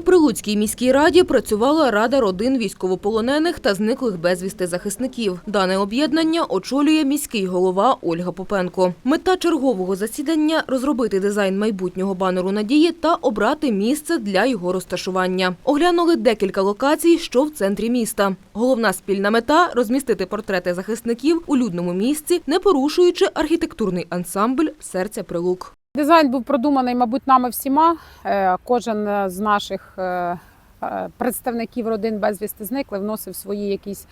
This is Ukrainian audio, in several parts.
У Прилуцькій міській раді працювала Рада родин військовополонених та зниклих безвісти захисників. Дане об'єднання очолює міський голова Ольга Попенко. Мета чергового засідання – розробити дизайн майбутнього банеру надії та обрати місце для його розташування. Оглянули декілька локацій, що в центрі міста. Головна спільна мета – розмістити портрети захисників у людному місці, не порушуючи архітектурний ансамбль серця Прилук. Дизайн був продуманий, мабуть, нами всіма. Е, Кожен е, з наших е, представників родин безвісти зникли, вносив свої якісь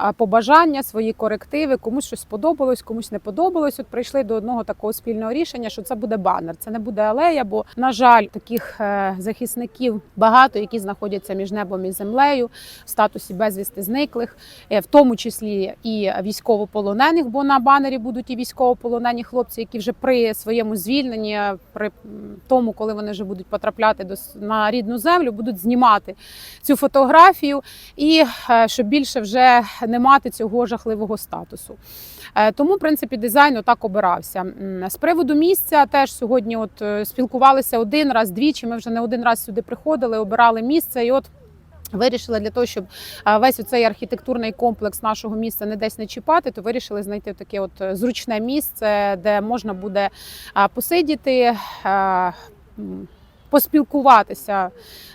е, побажання, свої корективи. Комусь щось сподобалось, комусь не подобалось. От прийшли до одного такого спільного рішення, що це буде банер, це не буде алея. Бо, на жаль, таких е, захисників багато, які знаходяться між небом і землею в статусі безвісти зниклих, е, в тому числі і військовополонених, бо на банері будуть і військовополонені хлопці, які вже при своєму звільненні, при тому, коли вони вже будуть потрапляти до на рідну землю, будуть знімати цю фотографію, і е, щоб більше вже не мати цього жахливого статусу. Е, Тому, в принципі, дизайн отак обирався. З приводу місця теж сьогодні от е, спілкувалися один раз, двічі. Ми вже не один раз сюди приходили, обирали місце. І от Вирішили для того, щоб весь оцей архітектурний комплекс нашого міста не десь не чіпати, то вирішили знайти таке от зручне місце, де можна буде посидіти, поспілкуватися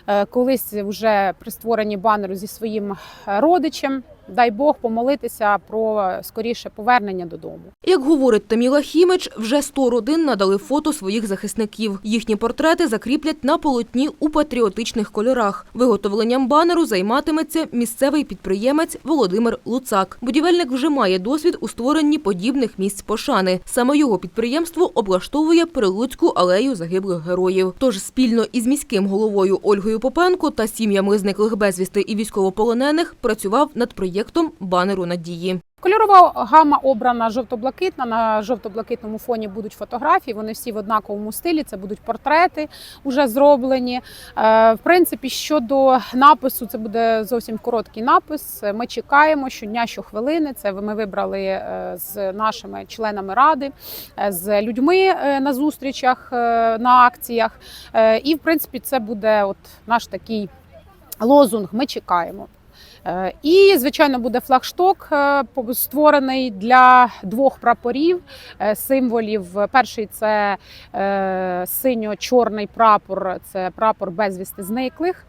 е, колись вже при створенні банеру зі своїм е, родичем. Дай Бог помолитися про скоріше повернення додому. Як говорить Таміла Хімич, вже 100 родин надали фото своїх захисників. Їхні портрети закріплять на полотні у патріотичних кольорах. Виготовленням банеру займатиметься місцевий підприємець Володимир Луцак. Будівельник вже має досвід у створенні подібних місць пошани. Саме його підприємство облаштовує Прилуцьку алею загиблих героїв. Тож спільно із міським головою Ольгою Попенко та сім'ями зниклих безвісти і військовополонених працював над проєктом банеру надії. Кольорова гама обрана жовто-блакитна. На жовто-блакитному фоні будуть фотографії. Вони всі в однаковому стилі. Це будуть портрети вже зроблені. Е, В принципі, щодо напису, це буде зовсім короткий напис. Ми чекаємо щодня, щохвилини. Це ми вибрали е, з нашими членами ради, е, з людьми на зустрічах, на акціях. І в принципі, це буде от наш такий лозунг. Ми чекаємо. Е, І, звичайно, буде флагшток е, створений для двох прапорів, е, символів. Перший це синьо-чорний прапор, це прапор безвісти зниклих.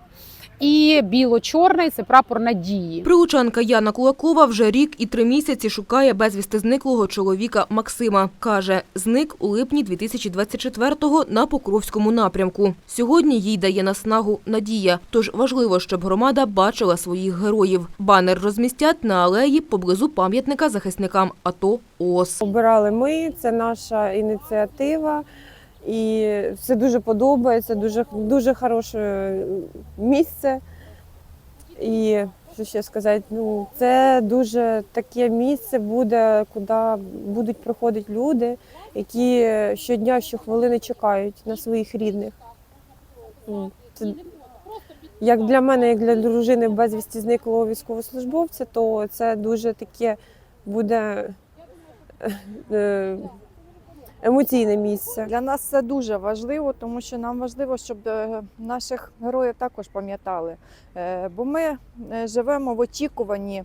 І біло-чорний це прапор надії. Прилучанка Яна Кулакова вже рік і три місяці шукає безвісти зниклого чоловіка Максима. Каже, зник у липні 2024-го на Покровському напрямку. Сьогодні їй дає наснагу надія, тож важливо, щоб громада бачила своїх героїв. Банер розмістять на алеї поблизу пам'ятника захисникам АТО ООС. Обирали ми, це наша ініціатива. І все дуже подобається, дуже, дуже хороше місце. І що ще сказати, ну, це дуже таке місце буде, куди будуть приходити люди, які щодня, щохвилини чекають на своїх рідних. Ну, Це, як для мене, як для дружини безвісті зниклого військовослужбовця, то це дуже таке буде е, емоційне місце. Для нас це дуже важливо, тому що нам важливо, щоб е, наших героїв також пам'ятали. Е, Бо ми е, живемо в очікуванні,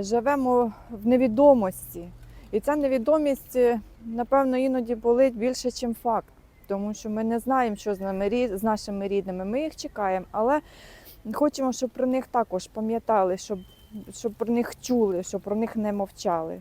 живемо в невідомості. І ця невідомість, напевно, іноді болить більше, ніж факт. Тому що ми не знаємо, що з нами з нашими рідними. Ми їх чекаємо, але хочемо, щоб про них також пам'ятали, щоб, щоб про них чули, щоб про них не мовчали.